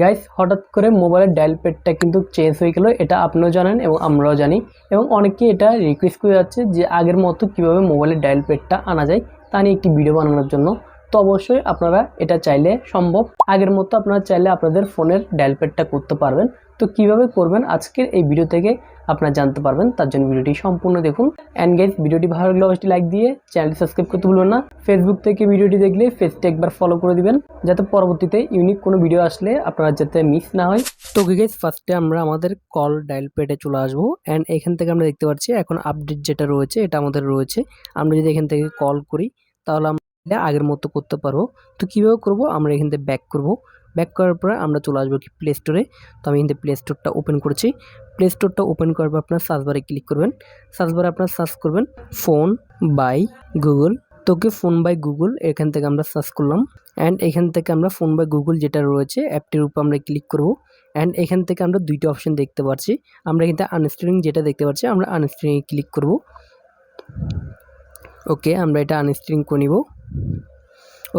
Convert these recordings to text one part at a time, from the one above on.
Guys হঠাৎ করে মোবাইলের ডায়াল প্যাডটা কিন্তু চেঞ্জ হয়ে গেল, এটা আপনিও জানেন এবং আমরাও জানি। এবং অনেকে এটা রিকোয়েস্ট করে যাচ্ছে যে আগের মতো কীভাবে মোবাইলের ডায়াল প্যাডটা আনা যায়, তা নিয়ে একটি ভিডিও বানানোর জন্য। তো অবশ্যই আপনারা এটা চাইলে সম্ভব। আগের মতো আপনারা চাইলে আপনাদের ফোনের ডায়াল করতে পারবেন। তো কীভাবে করবেন? আজকের এই ভিডিও থেকে আপনারা জানতে পারবেন। তার জন্য ভিডিওটি সম্পূর্ণ দেখুন। অ্যান্ড গাইজ ভিডিওটি ভালো লাগলে অবশ্যই লাইক দিয়ে চ্যানেলটি সাবস্ক্রাইব করতে ভুলবেন না। ফেসবুক থেকে ভিডিওটি দেখলে পেজটি একবার ফলো করে দিবেন। যাতে পরবর্তীতে ইউনিক কোনো ভিডিও আসলে আপনারা যাতে মিস না হয়। তো গাইজ ফার্স্টে আমরা আমাদের কল ডায়াল প্যাডে চলে আসব। অ্যান্ড এখান থেকে আমরা দেখতে পাচ্ছি এখন আপডেট যেটা রয়েছে, এটা আমাদের রয়েছে। আমরা যদি এখান থেকে কল করি, তাহলে আমরা আগের মতো করতে পারব তো কীভাবে করব? আমরা এখান থেকে ব্যাক করব। ব্যাক করার পরে আমরা চলে আসব কি প্লে স্টোরে তো আমি কিন্তু প্লে স্টোরটা ওপেন করেছি। প্লে স্টোরটা ওপেন করার পর আপনার সার্চ বারে ক্লিক করবেন। সার্চ বারে আপনার সার্চ করবেন ফোন বাই গুগল তোকে ফোন বাই গুগল এখান থেকে আমরা সার্চ করলাম। অ্যান্ড এখান থেকে আমরা ফোন বাই গুগল যেটা রয়েছে অ্যাপটির উপর আমরা ক্লিক করব। অ্যান্ড এখান থেকে আমরা দুইটা অপশন দেখতে পাচ্ছি আমরা কিন্তু আনস্ট্রিং যেটা দেখতে পাচ্ছি আমরা আনস্ট্রিংয়ে ক্লিক করব। ওকে আমরা এটা আনস্ট্রিং করে নিব।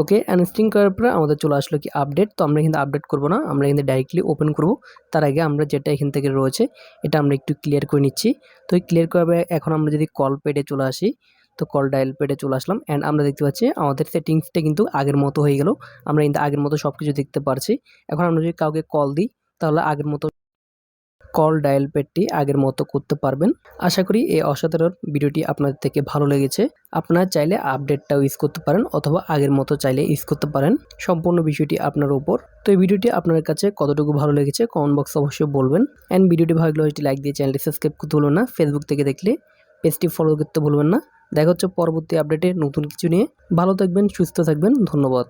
ওকে আনস্ট্রিং করার পরে আমাদের চলে আসলো কি আপডেট তো আমরা কিন্তু আপডেট করব না, আমরা কিন্তু ডাইরেক্টলি ওপেন করব। তার আগে আমরা যেটা এখান থেকে রয়েছে, এটা আমরা একটু ক্লিয়ার করে নিচ্ছি। তো এই ক্লিয়ার করার এখন আমরা যদি কল পেডে চলে আসি, তো কল ডায়াল পেডে চলে আসলাম। অ্যান্ড আমরা দেখতে পাচ্ছি আমাদের সেটিংসটা কিন্তু আগের মতো হয়ে গেল। আমরা কিন্তু আগের মতো সব কিছু দেখতে পারছি। এখন আমরা যদি কাউকে কল দিই, তাহলে আগের মতো কল ডায়াল পেডটি আগের মতো করতে পারবেন। আশা করি এই অসাধারণ ভিডিওটি আপনাদের থেকে ভালো লেগেছে। আপনারা চাইলে আপডেটটাও ইউজ করতে পারেন অথবা আগের মতো চাইলে ইউজ করতে পারেন। সম্পূর্ণ বিষয়টি আপনার উপর। তো এই ভিডিওটি আপনার কাছে কতটুকু ভালো লেগেছে কমেন্ট বক্সে অবশ্যই বলবেন। অ্যান্ড ভিডিওটি ভালো লাগলে লাইক দিয়ে চ্যানেলটি সাবস্ক্রাইব করতে ভুলবেন না। ফেসবুক থেকে দেখলে পেজটি ফলো করতে ভুলবেন না। দেখা হচ্ছে পরবর্তী আপডেটে নতুন কিছু নিয়ে। ভালো থাকবেন, সুস্থ থাকবেন। ধন্যবাদ।